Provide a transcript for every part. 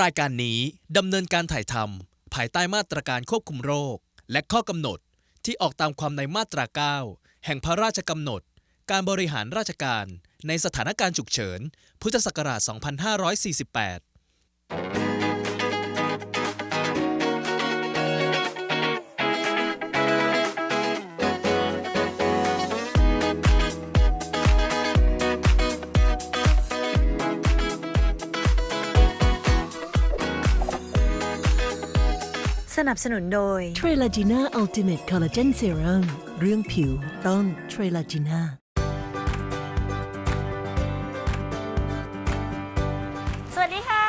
รายการนี้ดำเนินการถ่ายทำภายใต้มาตรการควบคุมโรค และข้อกำหนดที่ออกตามความในมาตรา 9 แห่งพระราชกำหนด การบริหารราชการในสถานการณ์ฉุกเฉิน พุทธศักราช 2548 นับสนุนโดย เทรลาจีน่าอัลติเมทคอลลาเจนเซรั่มเรื่องผิวต้องเทรลาจีน่า สวัสดีค่ะ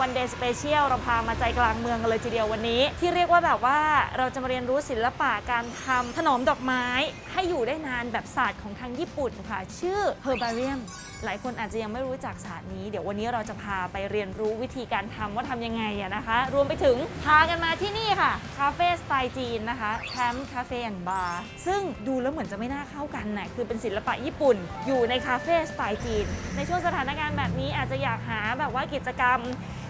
วันเดย์สเปเชียลเราพามาใจกลางเมืองกันเลยทีเดียววันนี้ ที่เรียกว่าแบบว่าเราจะมาเรียนรู้ศิลปะการทำถนอมดอกไม้ ให้อยู่ได้นานแบบศาสตร์ของทางญี่ปุ่นค่ะ ชื่อ Herbarium หลายคนอาจจะยังไม่รู้จักศาสตร์นี้ เดี๋ยววันนี้เราจะพาไปเรียนรู้วิธีการทำว่าทำยังไงอะนะคะ รวมไปถึงพากันมาที่นี่ค่ะ คาเฟ่สไตล์จีนนะคะแคมป์คาเฟ่แอนด์บาร์ซึ่งดูแล้วเหมือนจะไม่น่าเข้ากันนะคือเป็นศิลปะญี่ปุ่น อยู่ในคาเฟ่สไตล์จีน ในช่วงสถานการณ์แบบนี้อาจจะอยากหาแบบว่ากิจกรรม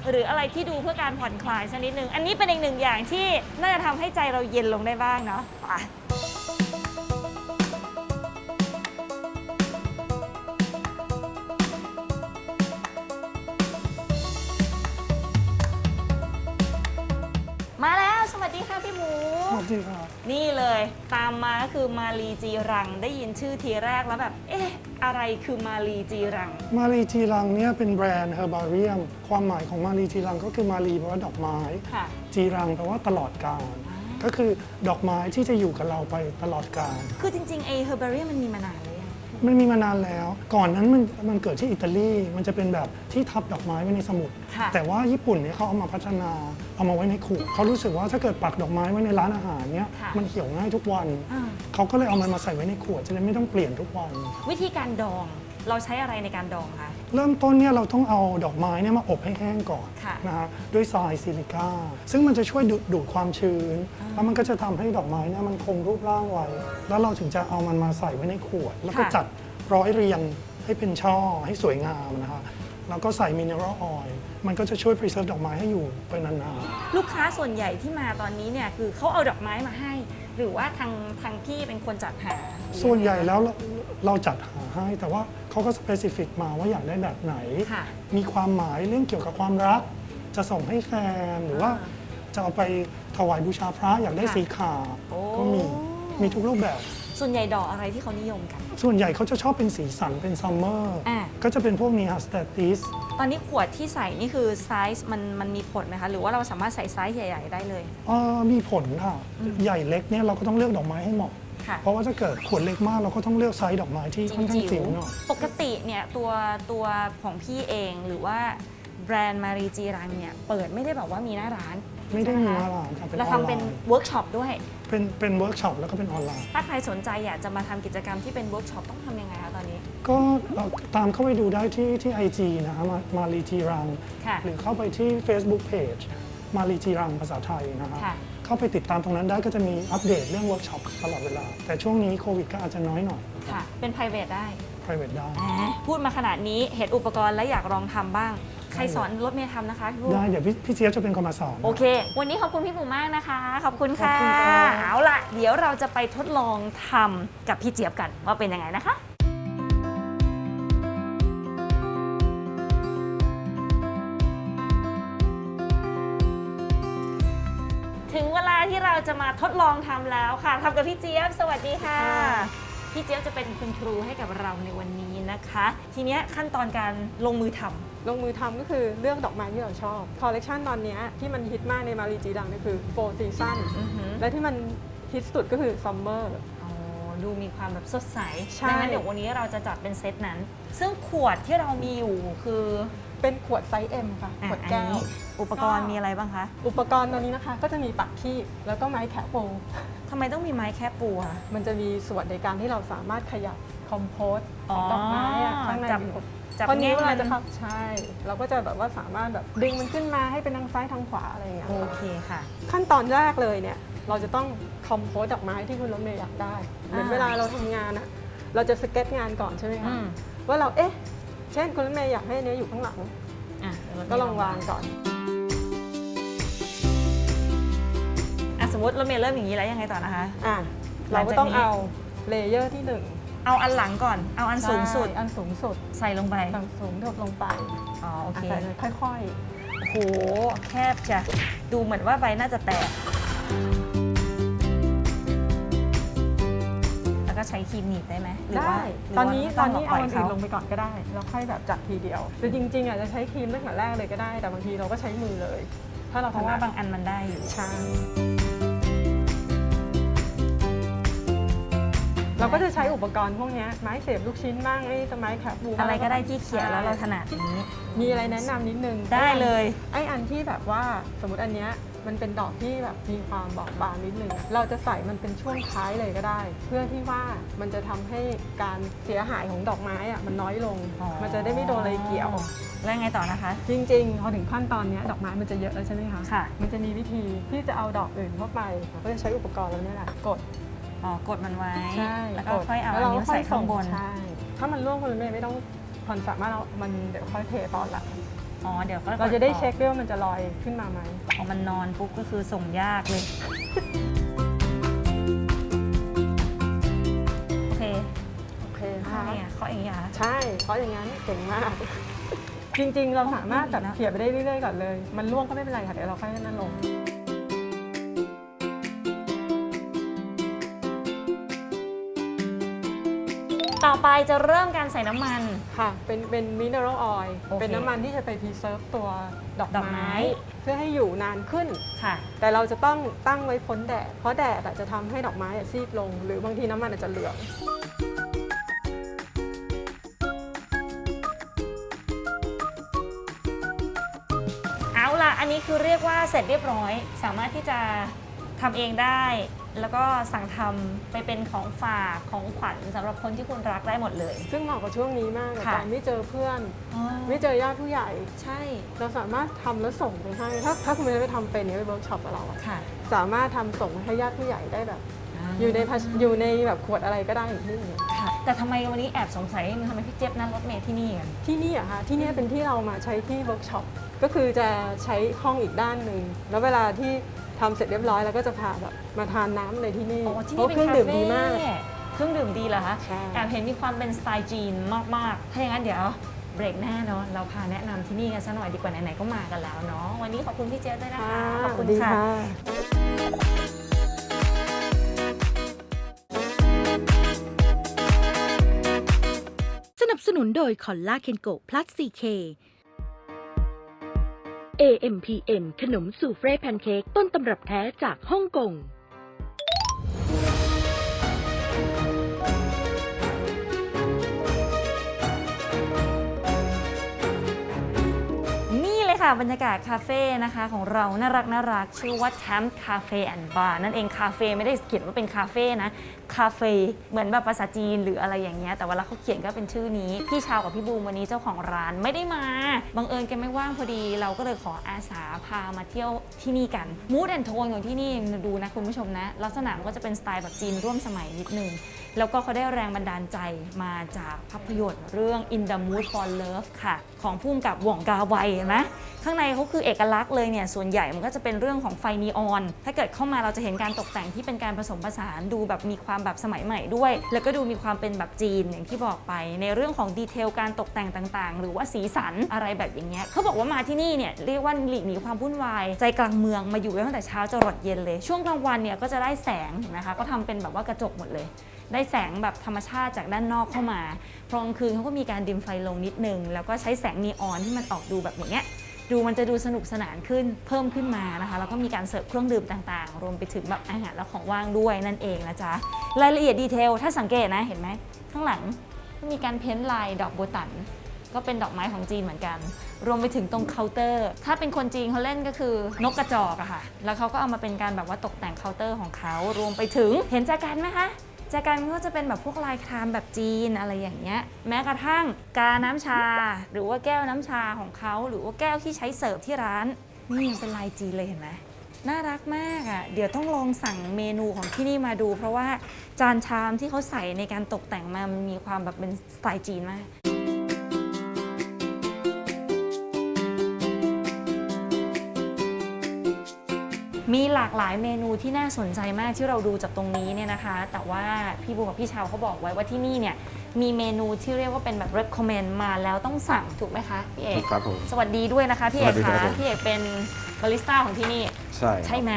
หรืออะไรที่ดูเพื่อการผ่อนคลายสักนิดนึง อันนี้เป็นอีกหนึ่งอย่างที่น่าจะทำให้ใจเราเย็นลงได้บ้างเนาะไปมาแล้วสวัสดีค่ะพี่หมู สวัสดีครับนี่เลยตามมาก็คือมาลีจีรังได้ยินชื่อทีแรกแล้วแบบ เอ๊ะ อะไรคือมาลีจีรัง มารีจีรังเนี่ยเป็นแบรนด์เฮอร์บาเรียมความหมายของมารีจีรังก็คือมารีแปลว่าดอกไม้ ค่ะ จีรังแปลว่าตลอดกาลก็คือดอกไม้ที่จะอยู่กับเราไปตลอดกาล คือจริงๆไอเฮอร์บารีมันมีมานานเลยอะ มันมีมานานแล้ว ก่อนนั้นมันมันเกิดที่อิตาลีมันจะเป็นแบบที่ทับดอกไม้ไว้ในสมุด ค่ะ แต่ว่าญี่ปุ่นเนี่ยเขาเอามาพัฒนาเอามาไว้ในขวดเขารู้สึกว่าถ้าเกิดปักดอกไม้ไว้ในร้านอาหารเนี่ยค่ะ มันเหี่ยวง่ายทุกวัน อ่าเขาก็เลยเอามันมาใส่ไว้ในขวดจะได้ไม่ต้องเปลี่ยนทุกวัน วิธีการดอง เราใช้อะไรในการดองคะ เริ่มต้นเนี่ยเราต้องเอาดอกไม้เนี่ยมาอบให้แห้งก่อนค่ะนะฮะด้วยทรายซิลิก้าซึ่งมันจะช่วยดูดดูดความชื้น แล้วมันก็จะทำให้ดอกไม้เนี่ยมันคงรูปร่างไว้ แล้วเราถึงจะเอามันมาใส่ไว้ในขวด แล้วก็ค่ะ จัดร้อยเรียงให้เป็นช่อให้สวยงามนะฮะแล้วก็ใส่มินเนอรัลออยล์มันก็จะช่วย preserve ดอกไม้ให้อยู่ไปนานลูกค้าส่วนใหญ่ที่มาตอนนี้เนี่ยคือเขาเอาดอกไม้มาให้ หรือว่าทางทางพี่เป็นคนจัดหาๆส่วนใหญ่แล้วเราเราจัดหาให้แต่ว่า เขาก็ specific มาว่าอยากได้แบบไหน ค่ะ มีความหมายเรื่องเกี่ยวกับความรัก จะส่งให้แฟนหรือว่าอ่จะเอาไปถวายบูชาพระอยากได้ค่ะสีขาวโอ้ ก็มีมีทุกรูปแบบ ส่วนใหญ่ดอกอะไรที่เขานิยมกัน ส่วนใหญ่เขาจะชอบเป็นสีสันเป็นซัมเมอร์อ่า ก็จะเป็นพวกนี้ฮะสเตติสตอนนี้ขวดที่ใส่นี่คือไซส์มันมันมีผลไหมคะ หรือว่าเราสามารถใส่ไซส์ใหญ่ ๆ ได้เลย มีผลค่ะ ใหญ่เล็กเนี่ยเราก็ต้องเลือกดอกไม้ให้เหมาะ ค่ะ เพราะว่าถ้าเกิดขวดเล็กมากเราก็ต้องเลือกไซส์ดอกไม้ที่ค่อนข้างจิ๋วหน่อยปกติเนี่ยตัวตัวของพี่เองหรือว่าแบรนด์มารีจีรังเนี่ยเปิดไม่ได้แบบว่ามีหน้าร้านไม่ได้มีใช่หหน้าคะร้านค่ะเป็นอเราอนไลทำเป็นน์เวิร์กช็อปด้วย เป็นเป็นเวิร์กช็อปแล้วก็เป็นออนไลน์ ถ้าใครสนใจอยากจะมาทำกิจกรรมที่เป็นเวิร์กช็อปต้องทำยังไงคะตอนนี้ ก็เราตามเข้าไปดูได้ที่ที่ IG นะฮะมามารีจีรัง ค่ะ หรือเข้าไปที่ Facebook Page มารีจีรังภาษาไทยนะฮะค่ะ เข้าไปติดตามตรงนั้นได้ก็จะมีอัปเดตเรื่องเวิร์กช็อปตลอดเวลา แต่ช่วงนี้โควิดก็อาจจะน้อยหน่อย ค่ะ เป็น private ได้ private ได้ แหมพูดมาขนาดนี้เห็นอุปกรณ์แล้วอยากลองทำบ้าง ใครสอนรถเมย์ทำนะคะลูกได้เดี๋ยวพี่พี่เจี๊ยบจะเป็นคนมาสอนนะโอเค วันนี้ขอบคุณพี่หมูมากนะคะ ขอบคุณค่ะ ขอบคุณค่ะเอาล่ะ เดี๋ยวเราจะไปทดลองทำกับพี่เจี๊ยบกันว่าเป็นยังไงนะคะ จะมาทดลองทำแล้วค่ะทำกับพี่เจี๊ยบ สวัสดีค่ะพี่เจี๊ยบจะเป็นคุณครูให้กับเราในวันนี้นะคะ ทีเนี้ยขั้นตอนการลงมือทำ ลงมือทำก็คือเลือกดอกไม้ที่เราชอบคอลเลกชันตอนเนี้ยที่มันฮิตมากในมารีจีดังก็คือ Four Season อือหือและที่มันฮิตสุดก็คือ Summer อ๋อดูมีความแบบสดใสใช่ ดังนั้นเดี๋ยววันนี้เราจะจัดเป็นเซตนั้น ซึ่งขวดที่เรามีอยู่คือ เป็นขวดไซส์ M ค่ะอะขวดแก้วอันนี้อุปกรณ์มีอะไรบ้างคะ อุปกรณ์ตอนนี้นะคะ ก็จะมีปักคีบแล้วก็ไม้แคะโปทำไมต้องมีไม้แค่ปูอะมันจะมีส่วนในการที่เราสามารถขยับคอมโพสของดอกไม้อะข้างในจับอยู่จับเพราะนี้แง่งเวมัลานจะเข้าใช่ เราก็จะแบบว่าสามารถแบบดึงมันขึ้นมาให้เป็นทางซ้ายทางขวาอะไรอย่างเงี้ยโอค่ะเคค่ะ ขั้นตอนแรกเลยเนี่ยเราจะต้องคอมโพสดอกไม้ที่คุณรถเมย์อยากได้ เหมือนอ่าเวลาเราทำงานอะเราจะสเก็ตงานก่อนใช่ไหมอืคะมว่าเราเอ๊ะ เช่นคุณรถเมย์อยากให้อันเนี้ยอยู่ข้างหลัง อะเดี๋ยวรถเมย์ก็ลองวางก่อน อะสมมติรถเมย์เริ่มอย่างนี้แล้วยังไงต่อนะคะ อะหลัเรางจากก็ต้องนี้ เอาเลเยอร์ที่หนึ่งเอาอันหลังก่อน เอาอันสูงสุดใช่อันสูงสุดใส่ลงไปต่ำสูงถบลงไปอ๋อโอเค ใส่เลยค่อยโหแคบจ้ะดูเหมือนว่าใบน่าจะแตก ก็ใช้ครีมหนีบได้ไหมหๆรือได้ว่าหรืตอนนี้ว่าตอนนี้งเอาปล่อัยนเขาอื่นลงไปก่อนก็ได้ แล้วค่อยแบบจัดทีเดียวแต่จริงๆอาจจะใช้ครีมตั้งแต่แรกเลยก็ได้ แต่บางทีเราก็ใช้มือเลย ถ้าเราเพราะว่าถนัดบางอันมันได้อยู่ใช่เราก็จะใช้อุปกรณ์พวกเนี้ยไม้เสียบลูกชิ้นบ้างไอ้สมัยแคปบูอะไรก็ได้ที่เขียนแล้วเราถนัดนี้ มีอะไรแนะนำนิดนึงได้เลย ไอ้อันที่แบบว่าสมมติอันเนี้ย มันเป็นดอกที่แบบมีความบอบบางนิดนึงอะเราจะใส่มันเป็นช่วงท้ายเลยก็ได้ เพื่อที่ว่ามันจะทำให้การเสียหายของดอกไม้อะมันน้อยลงอ๋อมันจะได้ไม่โดนอะไรเกี่ยว แล้วยังไงต่อนะคะ จริงๆพอถึงขั้นตอนเนี้ยดอกไม้มันจะเยอะแล้วใช่ไหมคะค่ะ มันจะมีวิธีที่จะเอาดอกอื่นเข้าไปเราก็จะใช้อุปกรณ์แล้วเนี่ยแหละกดอ๋อกดมันไว้ใช่แล้วก็ดค่อยเอาแล้อัวนนิ้วใส่ข้างบนใช่ถ้ามันร่วงคนละเมตรไม่ต้องผ่อนสามารถเอามันเดี๋ยวค่อยเทตอนหลัง อ๋อเดี๋ยวก็เราจะได้ต่อเช็คด้วยว่ามันจะลอยขึ้นมาไหมพอมันนอนปุ๊บก็คือส่งยากเลย โอเคโอเคใช่ค่ะอะเขาอย่างนี้อะใช่เพราะอย่างนั้นเก่งมาก จริงๆ เราสามารถแบบแล้วเขี่ยไปได้เรื่อยๆก่อนเลย มันร่วงก็ไม่เป็นไรค่ะเดี๋ยวเราค่อยนั่นลง ต่อไปจะเริ่มการใส่น้ำมัน ค่ะ เป็นเป็นมิเนอรัลออยล์โอเคเป็นน้ำมันที่จะไปพรีเซิร์ฟตัวดอกดอกไม้ ไม้ เพื่อให้อยู่นานขึ้น ค่ะ แต่เราจะต้องตั้งไว้พ้นแดด เพราะแดดอะจะทำให้ดอกไม้อะซีดลง หรือบางทีน้ำมันอาจจะเหลือง เอาล่ะ อันนี้คือเรียกว่าเสร็จเรียบร้อย สามารถที่จะ ทำเองได้ แล้วก็สั่งทำไปเป็นของฝากของขวัญสำหรับคนที่คุณรักได้หมดเลย ซึ่งเหมาะกับช่วงนี้มากกับค่ะ การไม่เจอเพื่อน อ๋อไม่เจอญาติผู้ใหญ่ ใช่เราสามารถทำแล้วส่งไปให้ ถ้าถ้าคุณไม่ได้ไปทำเป็นเนี่ยไปเวิร์กช็อปกับเราอะค่ะสามารถทำส่งให้ญาติผู้ใหญ่ได้แบบ อยู่ในพัสอยู่ในแบบขวดอะไรก็ได้อย่างที่นี่ค่ะแต่ทำไมวันนี้แอบสงสัยนิดนึงทำไมพี่เจี๊ยบนั่งรถเมล์ที่นี่กัน ที่นี่อะค่ะที่นี่เป็นที่เรามาใช้ที่เวิร์กช็อปก็คือจะใช้ห้องอีกด้านหนึ่งแล้วเวลาที่ ทำเสร็จเรียบร้อยแล้วก็จะพาแบบมาทานน้ำในที่นี่อ๋อที่เพนี่ราะเป็นเครื่องคาดื่มเฟ่ดีมากเครื่องดื่มดีเหรอคะใช่ แอบเห็นมีความเป็นสไตล์จีนมากๆ ถ้าอย่างนั้นเดี๋ยวเบรกหน้าเนาะเราพาแนะนำที่นี่กันสักหน่อยดีกว่าไหนๆก็มากันแล้วเนาะวันนี้ขอบคุณพี่เจี๊ยบด้วยนะคะขอบคุณดีค่ะค่ะ สนับสนุนโดยคอลลาเคนโกพลัส 4K AMPM ขนมสูเฟรแพนเค้กต้นตำรับแท้จากฮ่องกง ค่ะบรรยากาศคาเฟ่นะคะของเราน่ารักน่ารักชื่อว่าแชมป์คาเฟ่แอนด์บาร์นั่นเองคาเฟ่ไม่ได้เขียนว่าเป็นคาเฟ่นะคาเฟ่เหมือนแบบภาษาจีนหรืออะไรอย่างเงี้ยแต่เวลาเขาเขียนก็เป็นชื่อนี้ พี่ชาวกับพี่บูมวันนี้เจ้าของร้านไม่ได้มา บังเอิญแกไม่ว่างพอดี เราก็เลยขออาสาพามาเที่ยวที่นี่กันมูดแอนโทนของที่นี่ดูนะคุณผู้ชมนะ ลักษณะมันก็จะเป็นสไตล์แบบจีนร่วมสมัยนิดนึงแล้วก็เขาได้แรงบันดาลใจมาจากภาพยนตร์เรื่อง In the Mood for Love ค่ะ ของพุ่มกับหว่องกาไวนไหมข้างในเขาคือเอกลักษณ์เลยเนี่ยส่วนใหญ่มันก็จะเป็นเรื่องของไฟนีออน ถ้าเกิดเข้ามาเราจะเห็นการตกแต่งที่เป็นการผสมผสานดูแบบมีความแบบสมัยใหม่ด้วย แล้วก็ดูมีความเป็นแบบจีนอย่างที่บอกไป ในเรื่องของดีเทลการตกแต่งต่างๆ หรือว่าสีสันอะไรแบบอย่างเงี้ยเขาบอกว่ามาที่นี่เนี่ยเรียกว่าหลีกหนีความวุ่นวายใจกลางเมืองมาอยู่ได้ตั้งแต่เช้าจรดเย็นเลย ช่วงกลางวันเนี่ยก็จะได้แสงเห็นะคะก็ทำเป็นแบบว่ากระจกหมดเลยได้แสงแบบธรรมชาติจากด้านนอกเข้ามาพองคืนเขาก็มีการดิมไฟลงนิดนึง แล้วก็ใช้แสงนีออนที่มันออกดูแบบอย่างเงี้ย ดูมันจะดูสนุกสนานขึ้นเพิ่มขึ้นมานะคะแล้วก็มีการเสิร์ฟเครื่องดื่มต่างๆ รวมไปถึงแบบอาหารและของว่างด้วยนั่นเองนะจ๊ะรายละเอียดดีเทลถ้าสังเกตนะเห็นไหมข้างหลังมีการเพ้นท์ลายดอกโบตันก็เป็นดอกไม้ของจีนเหมือนกัน รวมไปถึงตรงเคาน์เตอร์ ถ้าเป็นคนจีนเขาเล่นก็คือนกกระจอกอะค่ะ แล้วเขาก็เอามาเป็นการแบบว่าตกแต่งเคาน์เตอร์ของเขา รวมไปถึงเห็นจากกันไหมคะ จากการก็จะเป็นแบบพวกลายครามแบบจีนอะไรอย่างเงี้ยแม้กระทั่งกาน้ำชา หรือว่าแก้วน้ำชาของเขาหรือว่าแก้วที่ใช้เสิร์ฟที่ร้านนี่ยังเป็นลายจีนเลยเห็นไหมน่ารักมากอะ่ะเดี๋ยวต้องลองสั่งเมนูของที่นี่มาดู เพราะว่าจานชามที่เขาใส่ในการตกแต่งมามันมีความแบบเป็นสไตล์จีนมาก มีหลากหลายเมนูที่น่าสนใจมากที่เราดูจากตรงนี้เนี่ยนะคะ แต่ว่าพี่บูมกับพี่ชาวเขาบอกไว้ว่าที่นี่เนี่ยมีเมนูที่เรียกว่าเป็นแบบ recommend มาแล้วต้องสั่งถูกไหมคะพี่เอกครับผม สวัสดีด้วยนะคะพี่เอกสวัสดีครัคะบผม พี่เอกเป็นบาริสต้าของที่นี่ ใช่ใช่ไหม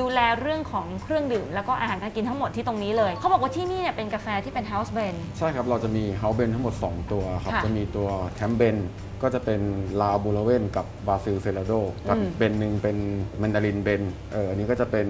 ดูแลเรื่องของเครื่องดื่ม แล้วก็อาหารการกินทั้งหมดที่ตรงนี้เลย เขาบอกว่าที่นี่เนี่ยเป็นกาแฟที่เป็น house blend ใช่ครับ เราจะมีเฮาเบนทั้งหมด 2 ตัวครับ ค่ะจะมีตัวแทมเบนก็จะเป็นลาบูลเวนกับบราซิลเซราโดกับอืม อีกเบนหนึ่งเป็นแมนดารินเบนเอออันนี้ก็จะเป็น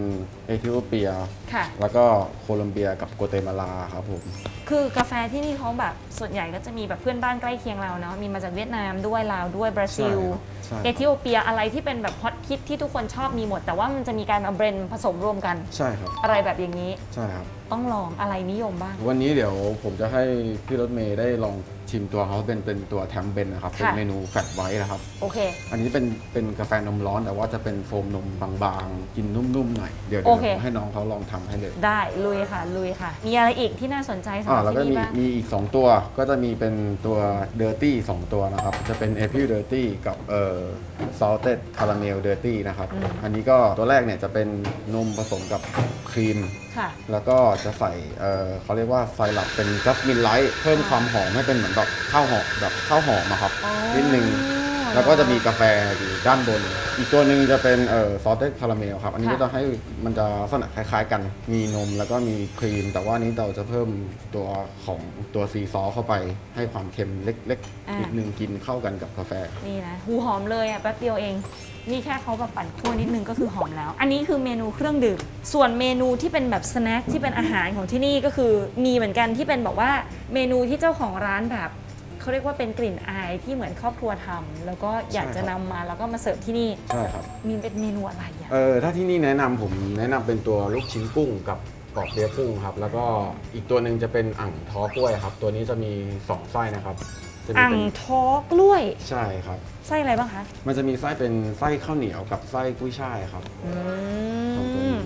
เอธิโอเปีย ค่ะ แล้วก็โคลอมเบียกับโกเตมาลาครับผม คือกาแฟที่นี่เขาแบบส่วนใหญ่ก็จะมีแบบเพื่อนบ้านใกล้เคียงเราเนาะมีมาจากเวียดนามด้วยลาวด้วยบราซิล ใช่ครับเอธิโอเปียอะไรที่เป็นแบบฮอตฮิตที่ทุกคนชอบมีหมด แต่ว่ามันจะมีการมาเบรนผสมรวมกัน ใช่ครับ อะไรแบบอย่างนี้ ใช่ครับ ต้องลองอะไรนิยมบ้าง วันนี้เดี๋ยวผมจะให้พี่รถเมย์ได้ลอง ชิมตัวเฮาเบนเป็นตัวแทมเบนนะครับ เป็นค่ะ เมนูแฟตไวท์นะครับ โอเค อันนี้เป็นเป็นกาแฟนมร้อน แต่ว่าจะเป็นโฟมนมบางๆ กินนุ่มๆหน่อย เดี๋ยวโอเดี๋ยวเคให้น้องเขาลองทำให้เลยได้ลุยค่ะ ลุยค่ะ มีอะไรอีกที่น่าสนใจสำหอ่ารับแล้วก็ที่มีนี่บ้างมีอีก 2 ตัว ก็จะมีเป็นตัว Dirty 2 ตัวนะครับ จะเป็น April Dirty กับเอ่อ Salted Caramel Dirty นะครับอืมอันนี้ก็ตัวแรกเนี่ยจะเป็นนมผสมกับครีม ค่ะ แล้วก็จะใส่เอ่อเขาเรียกว่าไซรัปเป็นจัสมินไลท์เพิ่มความหอมให้เป็นเหมือนแบบข้าวหอมแบบข้าวหอมอะครับอ๋อนิดนึงแล้วก็จะมีกาแฟอยู่ด้านบน อีกตัวหนึ่งจะเป็นเอ่อซอสเต็ดคาราเมลครับ อันนี้ค่ะ ก็จะให้มันจะลักษณะคล้ายๆ กันมีนมแล้วก็มีครีม แต่ว่าอันนี้เราจะเพิ่มตัวของตัวซีซอสเข้าไปให้ความเค็มเล็กๆนิดนึงกินเข้ากันกับกาแฟ นี่นะหูหอมเลยอะแป๊บเดียวเอง นี่แค่เขาแบบปั่นคั่วนิดนึงก็คือหอมแล้ว อันนี้คือเมนูเครื่องดื่ม ส่วนเมนูที่เป็นแบบสแน็คที่เป็นอาหารของที่นี่ก็คือมีเหมือนกันที่เป็นบอกว่าเมนูที่เจ้าของร้านแบบเขาเรียกว่าเป็นกลิ่นอายที่เหมือนครอบครัวทำแล้วก็อยากจะใช่ครันำบมาแล้วก็มาเสิร์ฟที่นี่ใช่ครับ มีเป็นเมนูอะไรอะ เออถ้าที่นี่แนะนำผมแนะนำเป็นตัวลูกชิ้นกุ้งกับกรอบเปี๊ยะกุ้งครับ แล้วก็อีกตัวหนึ่งจะเป็นอ่างท้อกล้วยครับ ตัวนี้จะมีสองไส้นะครับ จะมีอ่างเป็นท้อกล้วย ใช่ครับ ไส้อะไรบ้างคะมันจะมีไส้เป็นไส้ข้าวเหนียวกับไส้กุ้ยช่ายครับอืสองตัวม นี้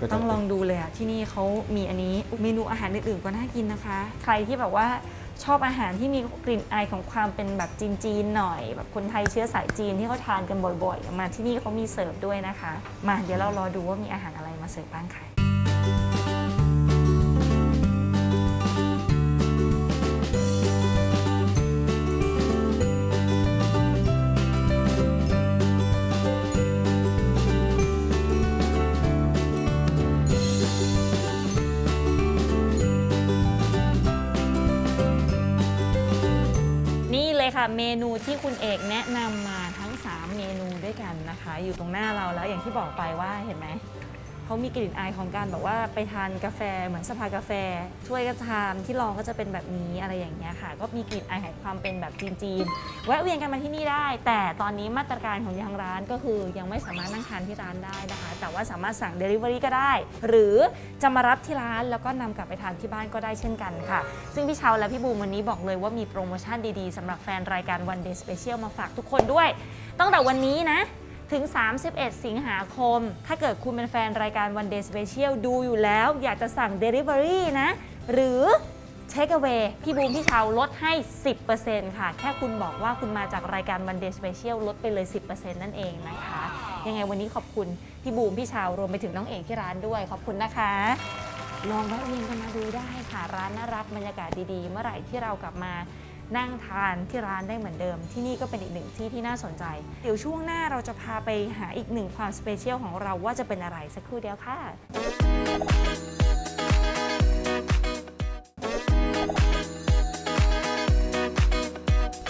ก็จะ ต้องลองเป็นดูเลยอะที่นี่เขามีอันนี้เมนูอาหารอื่นๆก็น่ากินนะคะ ใครที่แบบว่าชอบอาหารที่มีกลิ่นอายของความเป็นแบบจีนๆหน่อย แบบคนไทยเชื้อสายจีนที่เขาทานกันบ่อยๆ มาที่นี่เขามีเสิร์ฟด้วยนะคะ มาเดี๋ยวเรารอดูว่ามีอาหารอะไรมาเสิร์ฟบ้างค่ะ เลยค่ะเมนูที่คุณเอกแนะนำมาทั้ง 3 เมนูด้วยกันนะคะ อยู่ตรงหน้าเราแล้วอย่างที่บอกไปว่าเห็นไหม เขามีกลิ่นอายของการแบบว่าไปทานกาแฟเหมือนสภากาแฟถ้วยก็ทานที่รองก็จะเป็นแบบนี้อะไรอย่างเงี้ยค่ะ ก็มีกลิ่นอายของความเป็นแบบจีนๆแวะเวียนกันมาที่นี่ได้ แต่ตอนนี้มาตรการของทางร้านก็คือยังไม่สามารถนั่งทานที่ร้านได้นะคะ แต่ว่าสามารถสั่ง Delivery ก็ได้ หรือจะมารับที่ร้านแล้วก็นำกลับไปทานที่บ้านก็ได้เช่นกันค่ะ ซึ่งพี่เชาและพี่บูมวันนี้บอกเลยว่ามีโปรโมชั่นดีๆสำหรับแฟนรายการ One Day Special มาฝากทุกคนด้วยตั้งแต่วันนี้นะ ถึง 31 สิงหาคม ถ้าเกิดคุณเป็นแฟนรายการ One Day Special ดูอยู่แล้ว อยากจะสั่ง Delivery นะ หรือ Take away พี่บูมพี่ชาวลดให้ 10%ค่ะ แค่คุณบอกว่าคุณมาจากรายการ One Day Special ลดไปเลย 10%นั่นเองนะคะ ยังไงวันนี้ขอบคุณพี่บูมพี่ชาวรวมไปถึงน้องเอกที่ร้านด้วย ขอบคุณนะคะ ลองแวะเวียนกันมาดูได้ค่ะร้านน่ารักบรรยากาศดีๆ เมื่อไหร่ที่เรากลับมา นั่งทานที่ร้านได้เหมือนเดิม ที่นี่ก็เป็นอีกหนึ่งที่ที่น่าสนใจ เดี๋ยวช่วงหน้าเราจะพาไปหาอีกหนึ่งความสเปเชียลของเราว่าจะเป็นอะไรสักครู่เดียวค่ะ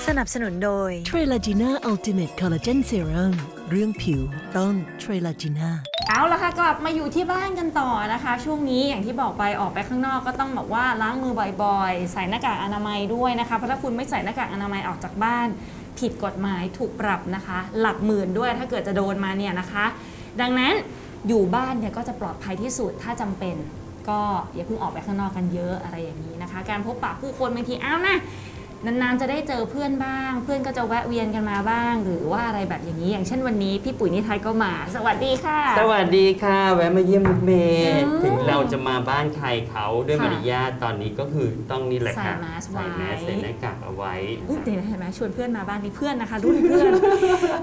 สนับสนุนโดยเทรลาจีน่าอัลติเมทคอลลา เรื่องผิวต้องเทรลาจีน่าเอาละค่ะกลับมาอยู่ที่บ้านกันต่อนะคะ ช่วงนี้อย่างที่บอกไปออกไปข้างนอกก็ต้องแบบว่าล้างมือบ่อยๆ ใส่หน้ากากอนามัยด้วยนะคะเพราะถ้าคุณไม่ใส่หน้ากากอนามัยออกจากบ้าน ผิดกฎหมายถูกปรับนะคะ หลักหมื่นด้วยถ้าเกิดจะโดนมาเนี่ยนะคะ ดังนั้นอยู่บ้านเนี่ยก็จะปลอดภัยที่สุดถ้าจำเป็น ก็อย่าเพิ่งออกไปข้างนอกกันเยอะอะไรอย่างนี้นะคะ การพบปะผู้คนบางทีอ้าวนะ นานๆจะได้เจอเพื่อนบ้าง เพื่อนก็จะแวะเวียนกันมาบ้าง หรือว่าอะไรแบบอย่างนี้ อย่างเช่นวันนี้พี่ปุ๋ยนิทัยก็มา สวัสดีค่ะ สวัสดีค่ะ แวะมาเยี่ยมรถเมย์อืมถึงเราจะมาบ้านใครเขาด้วยค่ะมารยาทตอนนี้ก็คือต้องนี่แหละค่ะใส่แมสไว้ใส่แมสใส่หน้ากากเอาไว้ อุ๊ยเดี๋ยวนะเห็นไหมชวนเพื่อนมาบ้านนี้เพื่อนนะคะ รุ่นเพื่อน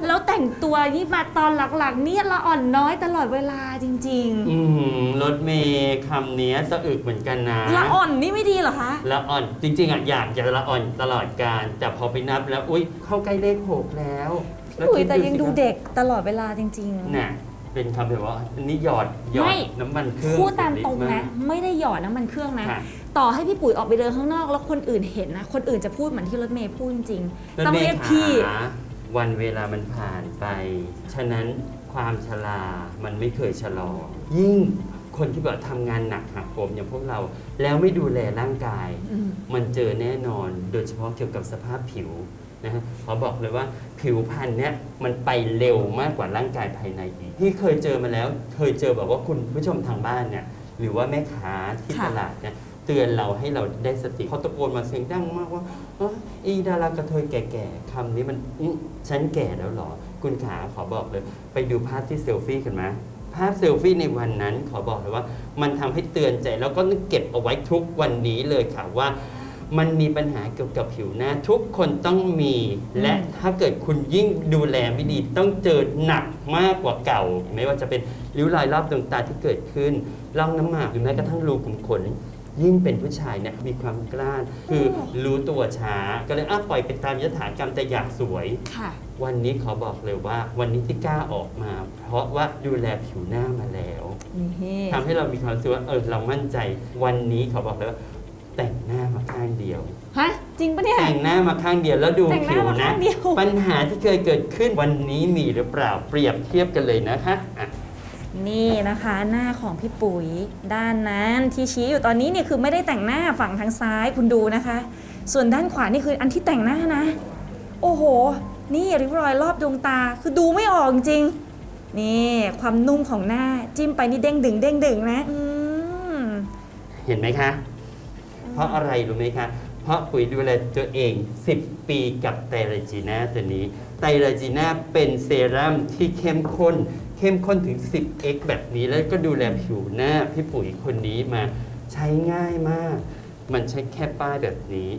แล้วแต่งตัวนี่มาตอนหลังๆเนี่ยละอ่อนน้อยตลอดเวลาจริง อืมรถเมย์คำเนี้ยสะอึกเหมือนกันนะ ๆ ละอ่อนนี่ไม่ดีเหรอคะ ละอ่อนจริงๆอะอยากจะละอ่อนตลอดการ แต่พอไปนับแล้วอุ้ยเข้าใกล้เลขหกแล้วแล้วปุ๋ยคิแต่ยังดูสิครับเด็กตลอดเวลาจริงๆ น่ะเป็นคำแบบว่าอันนี่หยอดหยอดไม่ น้ำมันเครื่องพูดตามตรงเล็กนะกไม่ได้หยอดน้ำมันเครื่องนะ ค่ะ ต่อให้พี่ปุ๋ยออกไปเดินข้างนอกแล้วคนอื่นเห็นนะ คนอื่นจะพูดเหมือนที่รถเมย์พูดจริงรถๆต้องเมเรียย์กพี่ขาวันเวลามันผ่านไป ฉะนั้นความชรา มันไม่เคยชะลอ ยิ่ง คนที่แบบทำงานหนักหักโหมอย่างพวกเรา แล้วไม่ดูแลร่างกาย อืม มันเจอแน่นอนโดยเฉพาะเกี่ยวกับสภาพผิวนะฮะขอบอกเลยว่าผิวพรรณเนี้ยมันไปเร็วมากกว่าร่างกายภายในอีกที่เคยเจอมาแล้ว เคยเจอแบบว่าคุณผู้ชมทางบ้านเนี่ยหรือว่าแม่ค้าที่ค่ะตลาดเนี่ยเตือนเราให้เราได้สติเขาตะโกนมาเสียงดังมากว่าเอ้ออีดารากระเทยแก่ๆคำนี้มันอื้อฉันแก่แล้วเหรอ คุณขาขอบอกเลย ไปดูภาพที่เซลฟี่กันไหม ภาพเซลฟี่ในวันนั้นขอบอกเลยว่า มันทำให้เตือนใจแล้วก็เก็บเอาไว้ทุกวันนี้เลยค่ะว่า มันมีปัญหาเกี่ยวกับผิวหน้า ทุกคนต้องมี และถ้าเกิดคุณยิ่งดูแลไม่ดีต้องเจอหนักมากกว่าเก่า ไม่ว่าจะเป็นริ้วรอยรอบดวงตาที่เกิดขึ้นร่องน้ำหมากหรือแม้กระทั่งรูขุมขน ยิ่งเป็นผู้ชายเนี่ยมีความกล้าคือรู้ตัวช้าก็เลยอะปล่อยไปตามยถากรรมแต่อยากสวย ค่ะ วันนี้ขอบอกเลยว่า วันนี้ที่กล้าออกมา เพราะว่าดูแลผิวหน้ามาแล้วนี่ทำให้เรามีความรู้สึกว่าเออเรามั่นใจ วันนี้ขอบอกเลยว่าแต่งหน้ามาข้างเดียว ฮะ จริงปะเนี่ย แต่งหน้ามาข้างเดียวแล้วดูแต่งหผิน้าวมานะ ข้างเดียว ปัญหาที่เคยเกิดขึ้นวันนี้มีหรือเปล่าเปรียบเทียบกันเลยนะคะอะ นี่นะคะหน้าของพี่ปุ๋ยด้านนั้นที่ชี้อยู่ตอนนี้เนี่ยคือไม่ได้แต่งหน้าฝั่งทางซ้ายคุณดูนะคะ ส่วนด้านขวานี่คืออันที่แต่งหน้านะ โอ้โห นี่ริ้วรอยรอบดวงตาคือดูไม่ออกจริง นี่ความนุ่มของหน้าจิ้มไปนี่เด้งดึงเด้งดึงนะอืมเห็นไหมคะ เพราะอะไรรู้ไหมคะ เพราะปุ๋ยดูแลตัวเอง 10 ปีกับไตรจีน่าตัวนี้ ไตรจีน่าเป็นเซรั่มที่เข้มข้น เข้มข้นถึง 10x แบบนี้แล้วก็ดูแลผิวหน้าพี่ปุ๋ยคนนี้มาใช้ง่ายมาก มันใช้แค่ป้ายแบบนี้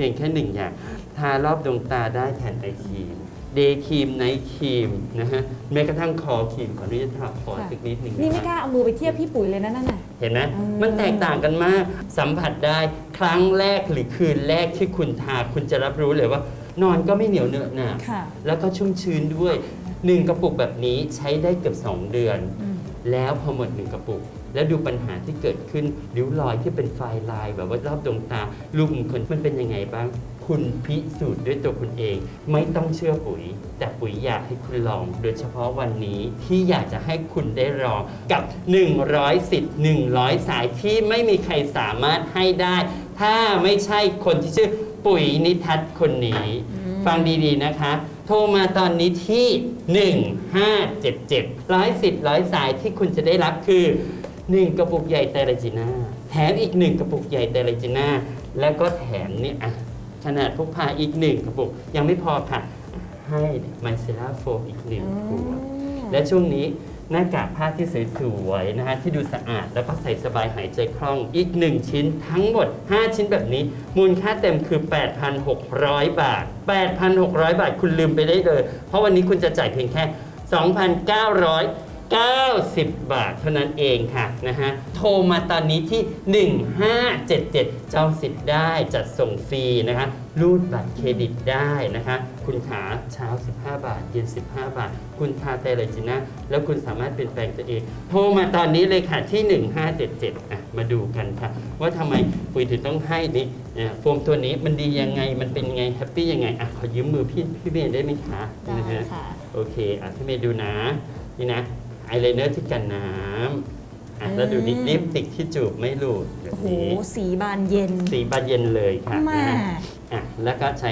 พียงแค่หนึ่งอย่างทารอบดวงตาได้แทนไอครีมเดย์ครีมไนท์ครีมนะฮะแม้กระทั่งคอครีมขออนุญาตทาขอสักนิดหนึ่งนี่นะไม่คะกล้าเอามือไปเทียบพี่ปุ๋ยเลยนะนั่นน่ะเห็นไหมอืมมันแตกต่างกันมาก สัมผัสได้ครั้งแรกหรือคืนแรกที่คุณทาคุณจะรับรู้เลยว่า นอนก็ไม่เหนียวเหนอะหนะค่ะแล้วก็ชุ่มชื้นด้วยหนึ่งกระปุกแบบนี้ใช้ได้เกือบ 2 เดือนอืม แล้วพอหมดหนึ่งกระปุก แล้วดูปัญหาที่เกิดขึ้นริ้วรอยที่เป็นไฟลาย แบบว่ารอบดวงตารูขุมขนมันเป็นยังไงบ้าง คุณพิสูจน์ด้วยตัวคุณเอง ไม่ต้องเชื่อปุ๋ย แต่ปุ๋ยอยากให้คุณลอง โดยเฉพาะวันนี้ที่อยากจะให้คุณได้ลองกับ 100สิทธิ์100 สายที่ไม่มีใครสามารถให้ได้ ถ้าไม่ใช่คนที่ชื่อปุ๋ยนิทัศน์คนนี้ ฟังดีๆนะคะโทรมาตอนนี้ที่ 1577 ร้อยสิทธิ์ร้อยสายที่คุณจะได้รับคือ 1 กระปุกใหญ่ไตรจีน่าแถมอีก 1 กระปุกใหญ่ไตรจีน่าแล้วก็แถมเนี่ยอะขนาดพกพาอีก 1 กระปุก ยังไม่พอค่ะ ให้ไมเซล่าโฟมอีกหนึ่งขวดและช่วงนี้ หน้ากากผ้าที่สวยๆนะฮะที่ดูสะอาดแล้วก็ใส่สบายหายใจคล่องอีก 1 ชิ้นทั้งหมด 5 ชิ้นแบบนี้ มูลค่าเต็มคือ 8,600 บาท 8,600 บาทคุณลืมไปได้เลย เพราะวันนี้คุณจะจ่ายเพียงแค่ 2,990 บาทเท่านั้นเองค่ะนะฮะ โทรมาตอนนี้ที่ 1577จองสิทธิ์ได้จัดส่งฟรีนะคะรูดบัตรเครดิตได้นะคะคุณขาเช้า 15 บาท เย็น 15 บาท คุณทาเตเลจิน่าแล้วคุณสามารถเปลี่ยนแปลงตัวเอง โทรมาตอนนี้เลยค่ะที่ 1577อะมาดูกันค่ะ ว่าทำไมปุ๋ยถึงต้องให้นี่เนี่ยโฟมตัวนี้มันดียังไงมันเป็นยังไงแฮปปี้ยังไงอะขอยืมมือพี่พี่เมย์ได้ไหมคะได้นะฮะค่ะโอเคอะพี่เมย์ดูนะนี่นะ อายไลเนอร์ที่กันน้ำอะแล้วดูนี่อืมลิปสติกที่จูบไม่หลุดแบบโอ้โหนี้ สีบานเย็น สีบานเย็นเลยค่ะแม่นะฮะอะแล้วก็ใช้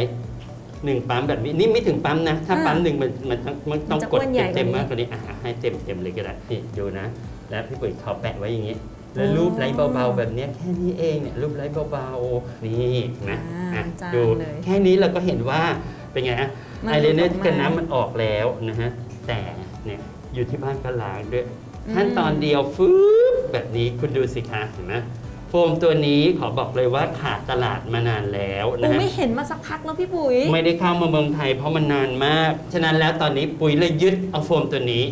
หนึ่งปั๊มแบบนี้นี่ไม่ถึงปั๊มนะ ถ้าอ่าปั๊มหนึ่งมันมันต้องมันต้องมันจะกดอ้วนใหญ่เต็มกว่านี้ๆมากกว่านี้อะให้เต็มเต็มๆเลยก็ได้นี่ดูนะ แล้วพี่ปุ๋ยเขาแปะไว้อย่างนี้ แล้วรูปไล้เบาๆแบบเนี้ยแค่นี้เองเนี่ยรูปไล้เบาๆนี่นะอ่าอะจางดูเลยแค่นี้เราก็เห็นว่าเป็นไงฮะมันไอเลเนอร์หลุดออกมาที่กันน้ำมันออกแล้วนะฮะแต่เนี่ย อยู่ที่บ้านก็ล้างด้วยอืมขั้นตอนเดียวฟืบแบบนี้คุณดูสิคะเห็นไหมโฟมตัวนี้ขอบอกเลยว่าขาดตลาดมานานแล้วปูนะฮะไม่เห็นมาสักพักแล้วพี่ปุ๋ย ไม่ได้เข้ามาเมืองไทยเพราะมันนานมาก ฉะนั้นแล้วตอนนี้ปุ๋ยเลยยึดเอาโฟมตัวนี้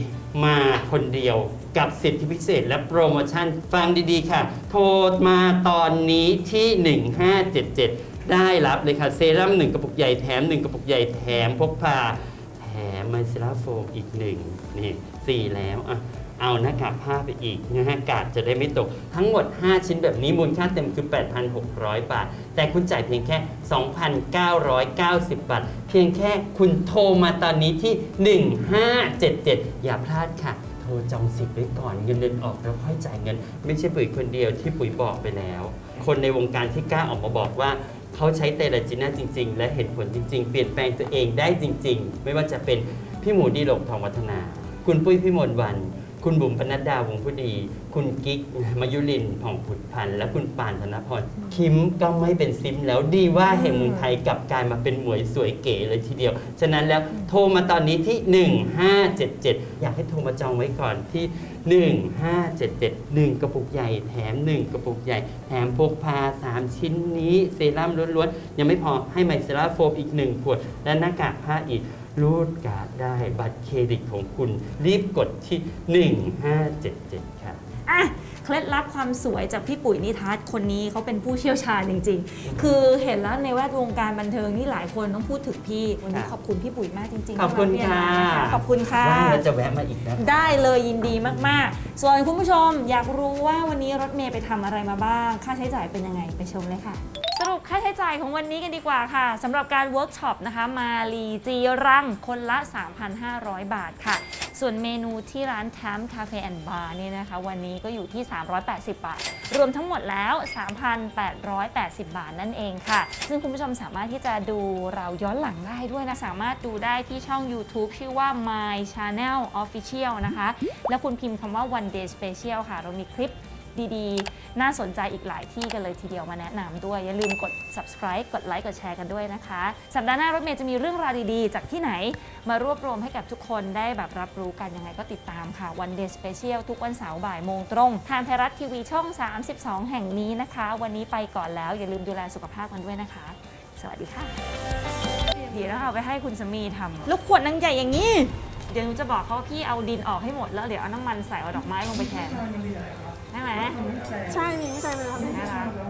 มาคนเดียวกับสิทธิพิเศษและโปรโมชั่น ฟังดีๆค่ะ โทรมาตอนนี้ที่ 1577 ได้รับเลยค่ะ เซรั่ม1กระปุกใหญ่แถม 1 กระปุกใหญ่แถมพกพาแถมไมเซราโฟมอีกหนึ่ง นี่สี่แล้วอะเอาหน้ากากผ้าไปอีกนะฮะกาดจะได้ไม่ตก ทั้งหมด 5 ชิ้นแบบนี้มูลค่าเต็มคือ 8,600 บาท แต่คุณจ่ายเพียงแค่ 2,990 บาท เพียงแค่คุณโทรมาตอนนี้ที่ 1577 อย่าพลาดค่ะ โทรจองสิทธิ์ไว้ก่อนเงินเดือนออกแล้วค่อยจ่ายเงิน ไม่ใช่ปุ๋ยคนเดียวที่ปุ๋ยบอกไปแล้ว คนในวงการที่กล้าออกมาบอกว่าเขาใช้เตลาจิน่าจริง ๆ และเห็นผลจริง ๆ เปลี่ยนแปลงตัวเองได้จริง ๆ ไม่ว่าจะเป็นพี่หมูดีหลกทองวัฒนา คุณปุ้ยพี่มนต์วัน คุณบุ๋มปนัดดาวงผู้ดี คุณกิ๊กมายุรินทร์ผ่องผุดพันธ์และคุณปานธนพรคิมก็ไม่เป็นซิมแล้วดีว่าแห่งเมืองไทยกลับกลายมาเป็นหมวยสวยเก๋เลยทีเดียว ฉะนั้นแล้วโทรมาตอนนี้ที่ 1577 อยากให้โทรมาจองไว้ก่อนที่ 1577 1 กระปุกใหญ่แถม 1 กระปุกใหญ่แถมพกพา 3 ชิ้นนี้เซรั่มล้วนๆ ยังไม่พอให้ไมเซราโฟมอีก 1 ขวด และหน้ากากผ้าอีก รูดการ์ดได้บัตรเครดิตของคุณ รีบกดที่ 1577 ค่ะ อะเคล็ดลับความสวยจากพี่ปุ๋ยนิทัศน์คนนี้เขาเป็นผู้เชี่ยวชาญจริง ๆ คือเห็นแล้วในแวดวงการบันเทิงนี่หลายคนต้องพูดถึงพี่วันนี้ค่ะขอบคุณพี่ปุ๋ยมากจริงๆขอบคุณที่มาค่ะเรียนนะคะขอบคุณค่ะ ว่างแล้วจะแวะมาอีกนะ ได้เลยยินดีมากๆ ส่วนคุณผู้ชมอยากรู้ว่าวันนี้รถเมย์ไปทำอะไรมาบ้าง ค่าใช้จ่ายเป็นยังไงไปชมเลยค่ะ สรุปค่าใช้จ่ายของวันนี้กันดีกว่าค่ะสำหรับการเวิร์กช็อปนะคะ มาลีจีรังคนละ 3,500 บาทค่ะ ส่วนเมนูที่ร้านแทมคาเฟ่แอนด์บาร์เนี่ยนะคะ วันนี้ก็อยู่ที่ 380 บาท รวมทั้งหมดแล้ว 3,880 บาทนั่นเองค่ะ ซึ่งคุณผู้ชมสามารถที่จะดูเราย้อนหลังได้ด้วยนะ สามารถดูได้ที่ช่อง YouTube ชื่อว่า My Channel Official นะคะ แล้วคุณพิมพ์คำว่า One Day Special ค่ะ เรามีคลิป ดีๆ น่าสนใจอีกหลายที่กันเลยทีเดียวมาแนะนำด้วย อย่าลืมกด subscribe กดไลค์กดแชร์กันด้วยนะคะ สัปดาห์หน้ารถเมย์จะมีเรื่องราวดีๆ จากที่ไหนมารวบรวมให้กับทุกคนได้แบบรับรู้กันยังไงก็ติดตามค่ะ One Day Special ทุกวันเสาร์บ่ายโมงตรง ทางไทยรัฐทีวีช่อง 32 แห่งนี้นะคะ วันนี้ไปก่อนแล้ว อย่าลืมดูแลสุขภาพกันด้วยนะคะ สวัสดีค่ะเดี๋ยวเราเอาไปให้คุณสามีทำแล้วขวดนางใหญ่อย่างนี้ เดี๋ยวหนูจะบอกเขาว่าพี่เอาดินออกให้หมดแล้วเดี๋ยวเอาน้ำมันใส่เอาดอกไม้ลงไปแทน ใช่ไหมใช่มีไม่ใช่ไหมครับนะคะ